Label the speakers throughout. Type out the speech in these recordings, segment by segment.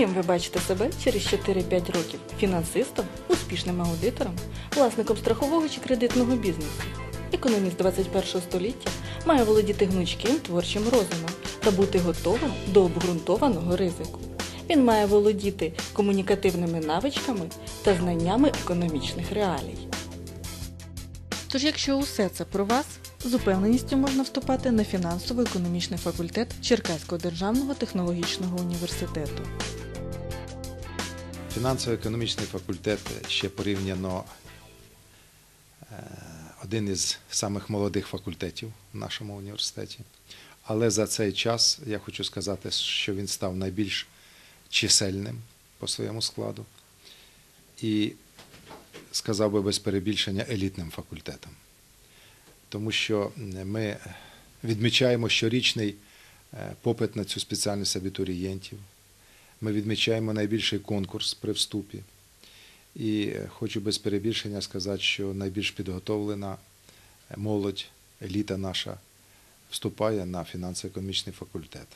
Speaker 1: Ким ви бачите себе через 4-5 років? Фінансистом, успішним аудитором, власником страхового чи кредитного бізнесу? Економіст 21 століття має володіти гнучким творчим розумом та бути готовим до обґрунтованого ризику. Він має володіти комунікативними навичками та знаннями економічних реалій. Тож, якщо усе це про вас, з упевненістю можна вступати на фінансово-економічний факультет Черкаського державного технологічного університету.
Speaker 2: Фінансово-економічний факультет ще порівняно е, один із самих молодих факультетів в нашому університеті. Але за цей час я хочу сказати, що він став найбільш чисельним по своєму складу і сказав би без перебільшення елітним факультетом. Тому що ми відмічаємо щорічний е, попит на цю спеціальність абітурієнтів. Ми відмічаємо найбільший конкурс при вступі. І хочу без перебільшення сказати, що найбільш підготовлена молодь, еліта наша вступає на фінансово-економічний факультет.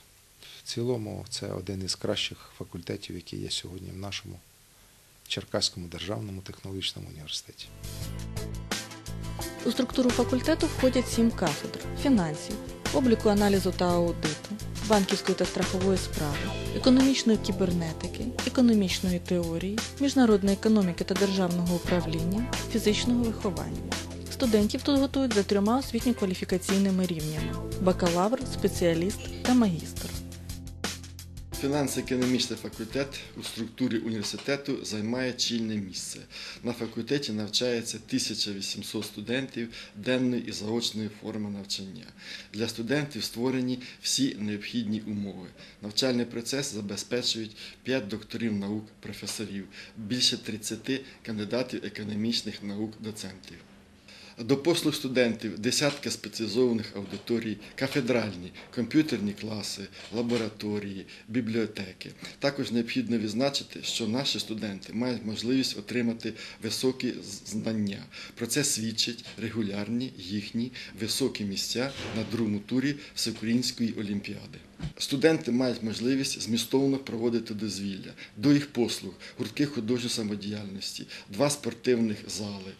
Speaker 2: В цілому це один із кращих факультетів, які є сьогодні в нашому Черкаському державному технологічному університеті.
Speaker 1: У структуру факультету входять сім кафедр фінансів, обліку аналізу та аудиту, банківської та страхової справи, економічної кібернетики, економічної теорії, міжнародної економіки та державного управління, фізичного виховання. Студентів тут готують за трьома освітньо-кваліфікаційними рівнями бакалавр, спеціаліст та магістр.
Speaker 3: Фінансово-економічний факультет у структурі університету займає чільне місце. На факультеті навчається 1800 студентів денної і заочної форми навчання. Для студентів створені всі необхідні умови. Навчальний процес забезпечують 5 докторів наук, професорів, більше 30 кандидатів економічних наук, доцентів. До послуг студентів десятки спеціалізованих аудиторій, кафедральні, комп'ютерні класи, лабораторії, бібліотеки. Також необхідно відзначити, що наші студенти мають можливість отримати високі знання. Про це свідчать регулярні їхні високі місця на другому турі Всеукраїнської олімпіади. Студенти мають можливість змістовно проводити дозвілля, до їх послуг, гуртки художньої самодіяльності, два спортивних зали,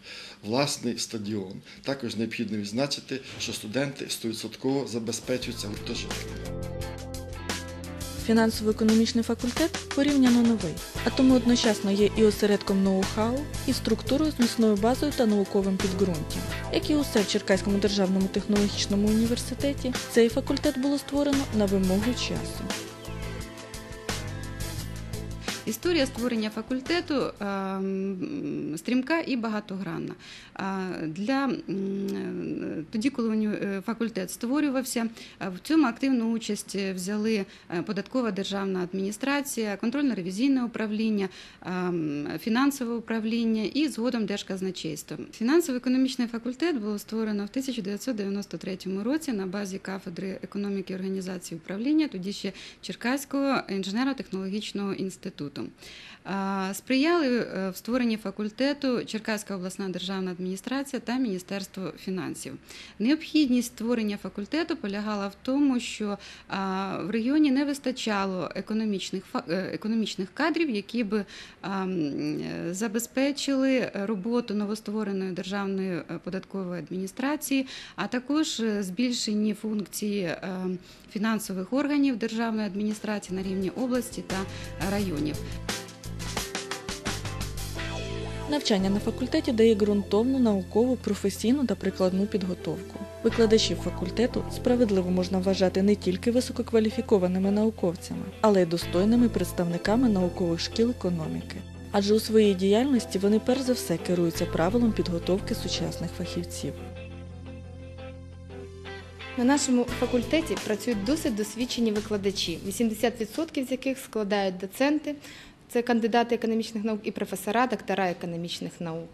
Speaker 3: власний стадіон. Також необхідно відзначити, що студенти 100% забезпечуються гуртожитками.
Speaker 1: Фінансово-економічний факультет порівняно новий, а тому одночасно є і осередком ноу-хау, і структурою з міцною базою та науковим підґрунтям. Як і усе в Черкаському державному технологічному університеті, цей факультет було створено на вимогу часу.
Speaker 4: Історія створення факультету е, стрімка і багатогранна. Для тоді, коли е, факультет створювався, е, в цьому активну участь взяли е, податкова державна адміністрація, контрольно-ревізійне управління, е, фінансове управління і згодом Держказначейство. Фінансово-економічний факультет було створено в 1993 році на базі кафедри економіки організації управління, тоді ще Черкаського інженерно-технологічного інституту. А, Сприяли е, в створенні факультету Черкаська обласна державна адміністрація та Міністерство фінансів. Необхідність створення факультету полягала в тому, що в регіоні не вистачало економічних е, економічних кадрів, які е, забезпечили роботу новоствореної державної е, податкової адміністрації, а також збільшені функції фінансових органів державної адміністрації на рівні області та районів.
Speaker 1: Навчання на факультеті дає ґрунтовну наукову, професійну та прикладну підготовку. Викладачів факультету справедливо можна вважати не тільки висококваліфікованими науковцями, але й достойними представниками наукових шкіл економіки. Адже у своїй діяльності вони перш за все керуються правилом підготовки сучасних фахівців.
Speaker 5: На нашому факультеті працюють досить досвідчені викладачі, 80% з яких складають доценти, це кандидати економічних наук і професора, доктора економічних наук.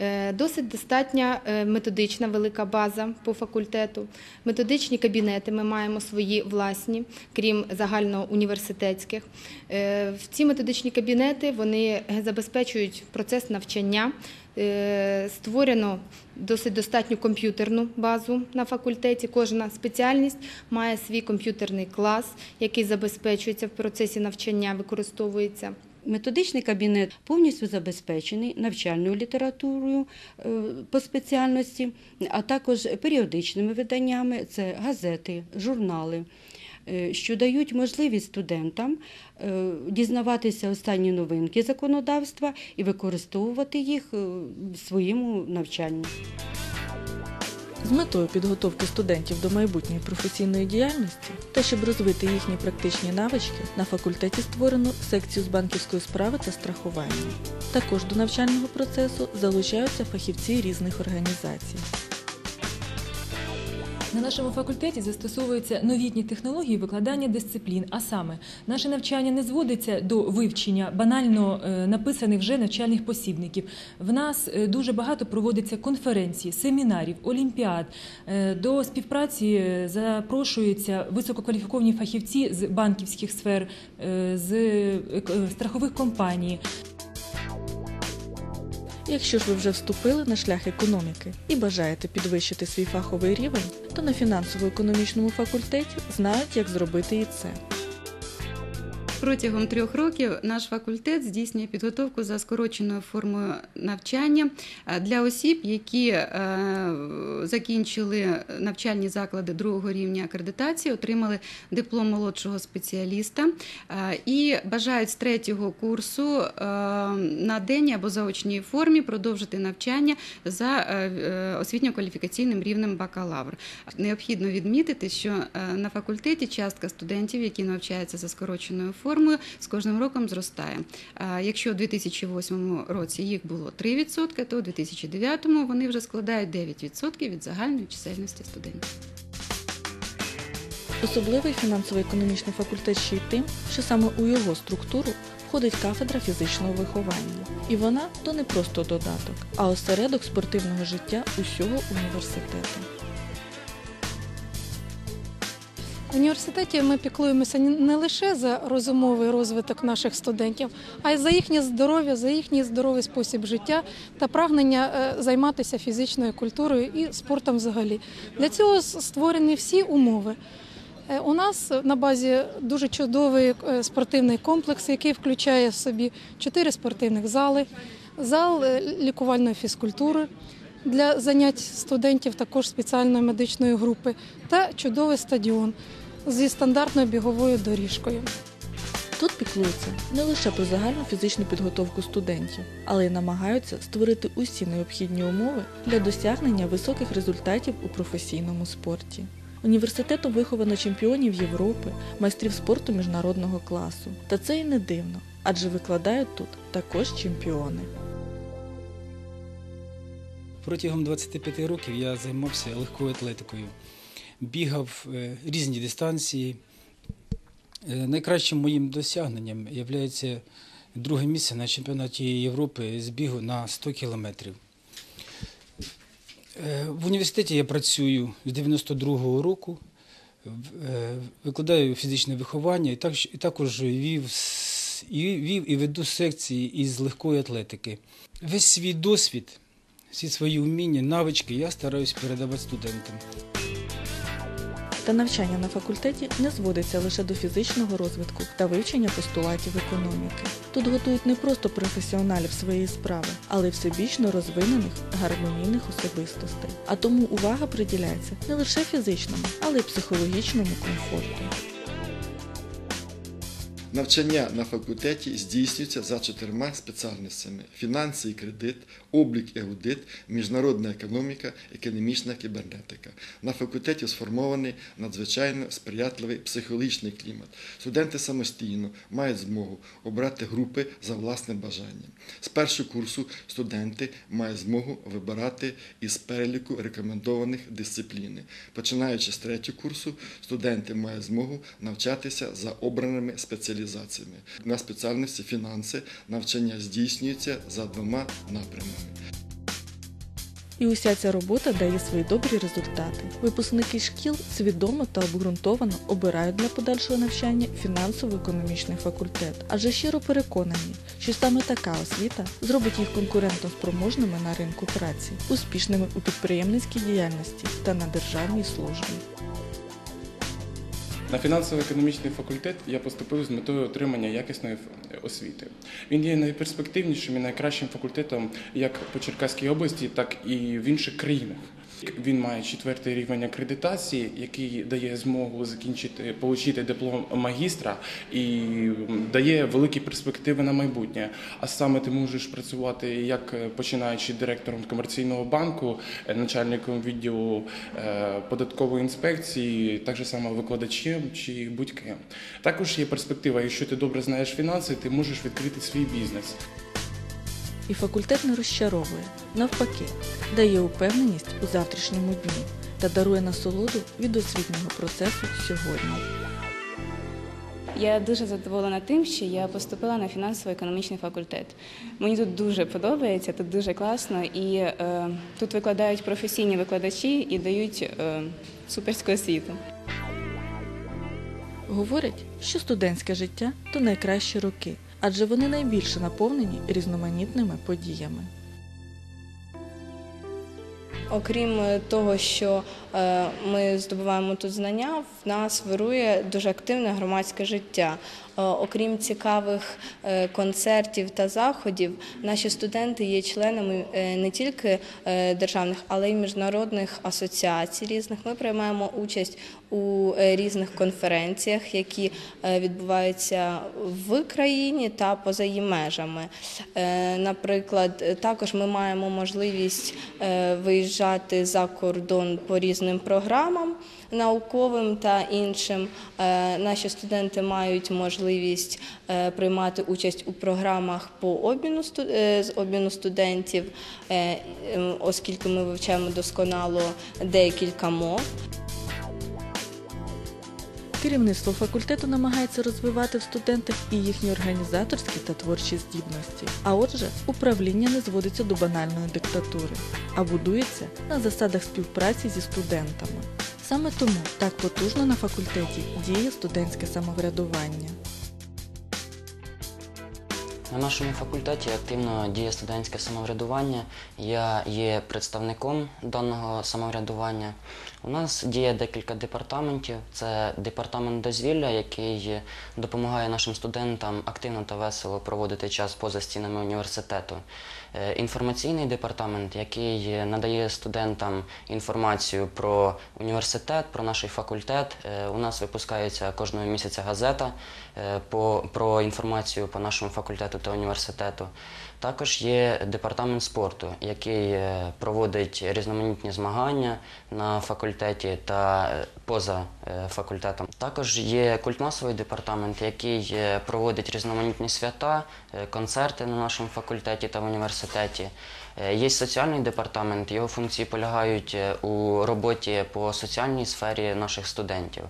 Speaker 5: Е, Досить достатня е, методична велика база по факультету. Методичні кабінети ми маємо свої власні, крім загальноуніверситетських. Е, В ці методичні кабінети вони забезпечують процес навчання Створено досить достатню комп'ютерну базу на факультеті. Кожна спеціальність має свій комп'ютерний клас, який забезпечується в процесі навчання, використовується.
Speaker 6: Методичний кабінет повністю забезпечений навчальною літературою е, по спеціальності, а також періодичними виданнями це газети, журнали, е, що дають можливість студентам е, дізнаватися останні новинки законодавства і використовувати їх е, в своєму навчанні.
Speaker 1: З метою підготовки студентів до майбутньої професійної діяльності та щоб розвити їхні практичні навички, на факультеті створено секцію з банківської справи та страхування. Також до навчального процесу залучаються фахівці різних організацій.
Speaker 7: На нашому факультеті застосовуються новітні технології викладання дисциплін. А саме, наше навчання не зводиться до вивчення банально е, написаних вже навчальних посібників. В нас е, дуже багато проводиться конференцій, семінарів, олімпіад. Е, До співпраці запрошуються висококваліфіковані фахівці з банківських сфер, з страхових компаній.
Speaker 1: Якщо ж ви вже вступили на шлях економіки і бажаєте підвищити свій фаховий рівень, то на фінансово-економічному факультеті знають, як зробити і це.
Speaker 4: Протягом трьох років наш факультет здійснює підготовку за скороченою формою навчання е, для осіб, які е, закінчили навчальні заклади другого рівня акредитації, отримали диплом молодшого спеціаліста е, і бажають з третього курсу на день або заочній формі продовжити навчання за освітньо-кваліфікаційним рівнем бакалавр. Необхідно відмітити, що на факультеті частка студентів, які навчаються за скороченою формою, з кожним роком зростає. Якщо у 2008 році їх було 3%, то у 2009 вони вже складають 9% від загальної чисельності студентів.
Speaker 1: Особливий фінансово-економічний факультет ще й тим, що саме у його структуру входить кафедра фізичного виховання. І вона то не просто додаток, а осередок спортивного життя усього університету.
Speaker 8: В університеті ми піклуємося не лише за розумовий розвиток наших студентів, а й за їхнє здоров'я, за їхній здоровий спосіб життя та прагнення е, займатися фізичною культурою і спортом взагалі. Для цього створені всі умови. Е, У нас на базі дуже чудовий е, спортивний комплекс, який включає в собі чотири спортивних зали, зал лікувальної фізкультури для занять студентів також спеціальної медичної групи та чудовий стадіон зі стандартною біговою доріжкою.
Speaker 1: Тут піклуються не лише про загальну фізичну підготовку студентів, але й намагаються створити усі необхідні умови для досягнення високих результатів у професійному спорті. Університетом виховано чемпіонів Європи, майстрів спорту міжнародного класу. Та це і не дивно, адже викладають тут також чемпіони.
Speaker 9: Протягом 25 років я займався легкою атлетикою, бігав е, різні дистанції. Е, Найкращим моїм досягненням є друге місце на чемпіонаті Європи з бігу на 100 кілометрів. Е, В університеті я працюю з 92-го року, викладаю фізичне виховання і також вів, вів і веду секції із легкої атлетики. Весь свій досвід, всі свої вміння, навички я стараюсь передавати студентам.
Speaker 1: Та навчання на факультеті не зводиться лише до фізичного розвитку та вивчення постулатів економіки. Тут готують не просто професіоналів своєї справи, але й всебічно розвинених гармонійних особистостей. А тому увага приділяється не лише фізичному, але й психологічному комфорту.
Speaker 3: Навчання на факультеті здійснюється за чотирма спеціальностями: фінанси і кредит, облік і аудит, міжнародна економіка, економічна кібернетика. На факультеті сформований надзвичайно сприятливий психологічний клімат. Студенти самостійно мають змогу обрати групи за власним бажанням. З першого курсу студенти мають змогу вибирати із переліку рекомендованих дисципліни. Починаючи з третього курсу, студенти мають змогу навчатися за обраними спеціалізаціями. На спеціальності фінанси навчання здійснюється за двома напрямами.
Speaker 1: І уся ця робота дає свої добрі результати. Випускники шкіл свідомо та обґрунтовано обирають для подальшого навчання фінансово-економічний факультет, адже щиро переконані, що саме така освіта зробить їх конкурентоспроможними на ринку праці, успішними у підприємницькій діяльності та на державній службі.
Speaker 10: На фінансово-економічний факультет я поступив з метою отримання якісної освіти. Він є найперспективнішим і найкращим факультетом як по Черкаській області, так і в інших країнах. Він має четвертий рівень акредитації, який дає змогу закінчити, отримати диплом магістра і дає великі перспективи на майбутнє. А саме ти можеш працювати як починаючи директором комерційного банку, начальником відділу е, податкової інспекції, так само викладачем чи будь-ким. Також є перспектива, якщо ти добре знаєш фінанси, ти можеш відкрити свій бізнес.
Speaker 1: І факультет не розчаровує, навпаки, дає упевненість у завтрашньому дні та дарує насолоду від освітнього процесу сьогодні.
Speaker 11: Я дуже задоволена тим, що я поступила на фінансово-економічний факультет. Мені тут дуже подобається, тут дуже класно, і е, тут викладають професійні викладачі і дають е, суперську освіту.
Speaker 1: Говорять, що студентське життя то найкращі роки, адже вони найбільше наповнені різноманітними подіями.
Speaker 12: Окрім е, того, що е, ми здобуваємо тут знання, в нас вирує дуже активне громадське життя. Е, Окрім цікавих концертів та заходів, наші студенти є членами не тільки державних, але й міжнародних асоціацій різних. Ми приймаємо участь у е, різних конференціях, які е, відбуваються в країні та поза її межами. Е, Наприклад, також ми маємо можливість виїжджати за кордон по різним програмам науковим та іншим. Наші студенти мають можливість приймати участь у програмах по обміну з обміну студентів, оскільки ми вивчаємо досконало декілька мов.
Speaker 1: Керівництво факультету намагається розвивати в студентах і їхні організаторські та творчі здібності. А отже, управління не зводиться до банальної диктатури, а будується на засадах співпраці зі студентами. Саме тому так потужно на факультеті діє студентське самоврядування.
Speaker 13: На нашому факультеті активно діє студентське самоврядування. Я є представником даного самоврядування. У нас діє декілька департаментів. Це департамент дозвілля, який допомагає нашим студентам активно та весело проводити час поза стінами університету. Е, Інформаційний департамент, який надає студентам інформацію про університет, про наш факультет. Е, У нас випускається кожного місяця газета е, про інформацію по нашому факультету та університету. Також є департамент спорту, який е, проводить різноманітні змагання на факультеті та е, поза е, факультетом. Також є культмасовий департамент, який проводить різноманітні свята, концерти на нашому факультеті та в університеті. Є соціальний департамент, його функції полягають у роботі по соціальній сфері наших студентів.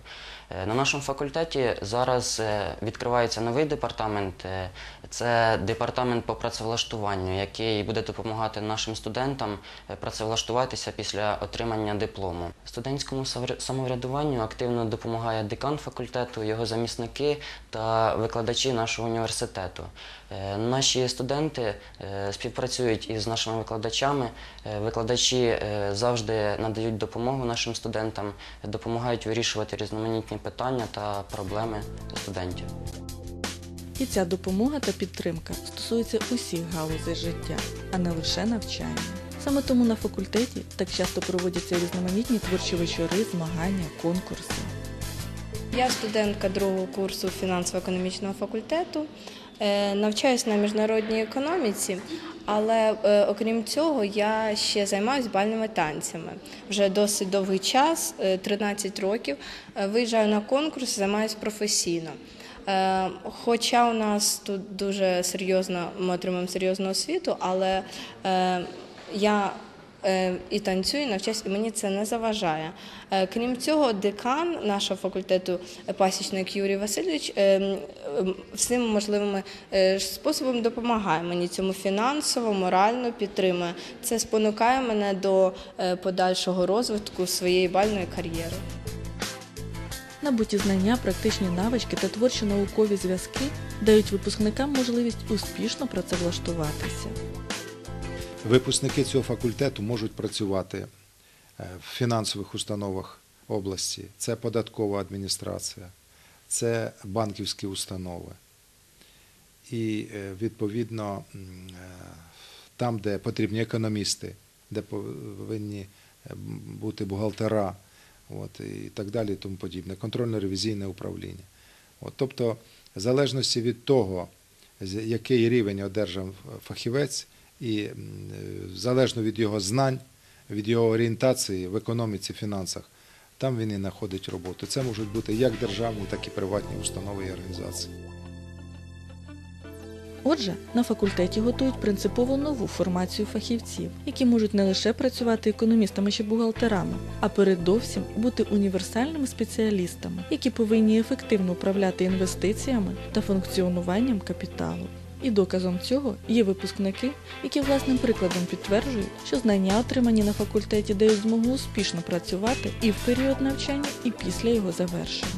Speaker 13: Е, На нашому факультеті зараз е, відкривається новий департамент. е, Це департамент по працевлаштуванню, який буде допомагати нашим студентам працевлаштуватися після отримання диплому. Студентському самовря- самоврядуванню активно допомагає декан факультету, його замісники та викладачі нашого університету. Е, Наші студенти е, співпрацюють із нашими викладачами. Е, Викладачі завжди надають допомогу нашим студентам, допомагають вирішувати різноманітні питання та проблеми студентів.
Speaker 1: І ця допомога та підтримка стосується усіх галузей життя, а не лише навчання. Саме тому на факультеті так часто проводяться різноманітні творчі вечори, змагання, конкурси.
Speaker 12: Я студентка другого курсу фінансово-економічного факультету. Е, Навчаюсь на міжнародній економіці, але е, окрім цього я ще займаюся бальними танцями. Вже досить довгий час, е, 13 років. Е, Виїжджаю на конкурс, займаюся професійно. Хоча у нас тут дуже серйозно, ми отримуємо серйозну освіту, але я і танцюю, і навчаюсь, і мені це не заважає. Е, Крім цього, декан нашого факультету е, пасічник Юрій Васильович е, е, всім можливими е, способами допомагає мені цьому фінансово, морально підтримує. Це спонукає мене до е, подальшого розвитку своєї бальної кар'єри.
Speaker 1: Набуті знання, практичні навички та творчо-наукові зв'язки дають випускникам можливість успішно працевлаштуватися.
Speaker 2: Випускники цього факультету можуть працювати е, в фінансових установах області. Це податкова адміністрація, це банківські установи. І е, відповідно е, там, де потрібні економісти, де повинні бути бухгалтера, от, і так далі, тому подібне, контрольно-ревізійне управління. От, тобто, в залежності від того, який рівень одержав фахівець, і е, залежно від його знань, від його орієнтації в економіці, фінансах, там він і знаходить роботу. Це можуть бути як державні, так і приватні установи і організації.
Speaker 1: Отже, на факультеті готують принципово нову формацію фахівців, які можуть не лише працювати економістами чи бухгалтерами, а передовсім бути універсальними спеціалістами, які повинні ефективно управляти інвестиціями та функціонуванням капіталу. І доказом цього є випускники, які власним прикладом підтверджують, що знання, отримані на факультеті, дають змогу успішно працювати і в період навчання, і після його завершення.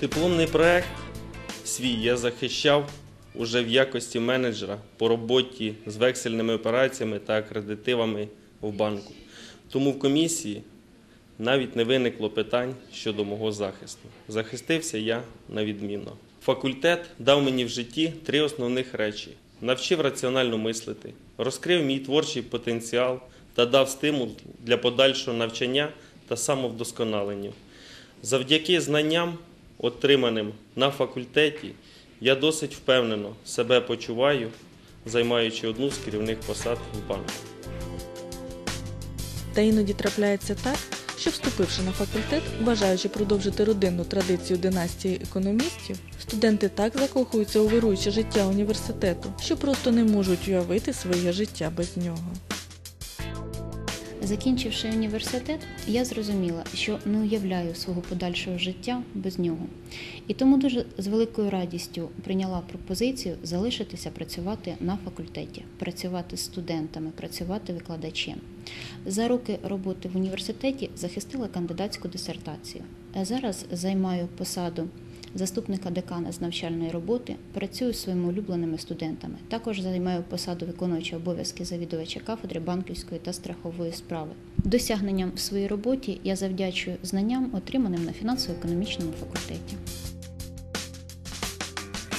Speaker 14: Дипломний проект свій я захищав уже в якості менеджера по роботі з вексельними операціями та акредитивами в банку. Тому в комісії навіть не виникло питань щодо мого захисту. Захистився я на відмінно. Факультет дав мені в житті три основних речі: навчив раціонально мислити, розкрив мій творчий потенціал та дав стимул для подальшого навчання та самовдосконалення. Завдяки знанням, отриманим на факультеті, я досить впевнено себе почуваю, займаючи одну з керівних посад в банку.
Speaker 1: Та іноді трапляється так, що вступивши на факультет, бажаючи продовжити родинну традицію династії економістів, студенти так закохуються у вируюче життя університету, що просто не можуть уявити своє життя без нього.
Speaker 15: Закінчивши університет, я зрозуміла, що не уявляю свого подальшого життя без нього. І тому дуже з великою радістю прийняла пропозицію залишитися працювати на факультеті, працювати з студентами, працювати викладачем. За роки роботи в університеті захистила кандидатську дисертацію. Зараз займаю посаду заступника декана з навчальної роботи, працюю з своїми улюбленими студентами. Також займаю посаду виконуючого обов'язки завідувача кафедри банківської та страхової справи. Досягненням в своїй роботі я завдячую знанням, отриманим на фінансово-економічному факультеті.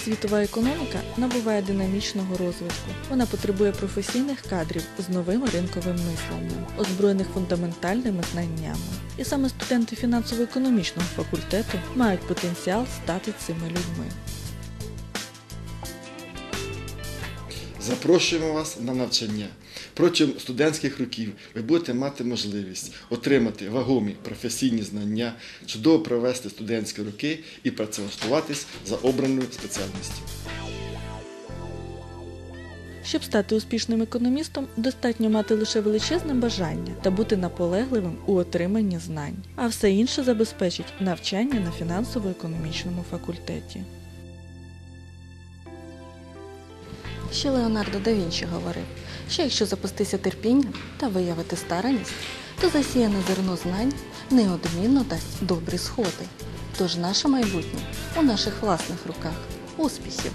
Speaker 1: Світова економіка набуває динамічного розвитку. Вона потребує професійних кадрів з новим ринковим мисленням, озброєних фундаментальними знаннями. І саме студенти фінансово-економічного факультету мають потенціал стати цими людьми.
Speaker 3: Запрошуємо вас на навчання. Протягом студентських років ви будете мати можливість отримати вагомі професійні знання, чудово провести студентські роки і працевлаштуватись за обраною спеціальністю.
Speaker 1: Щоб стати успішним економістом, достатньо мати лише величезне бажання та бути наполегливим у отриманні знань, а все інше забезпечить навчання на фінансово-економічному факультеті. Ще Леонардо да Вінчі говорив, що якщо запустися терпінням та виявити стараність, то засіяне зерно знань неодмінно дасть добрі сходи. Тож наше майбутнє у наших власних руках. Успіхів!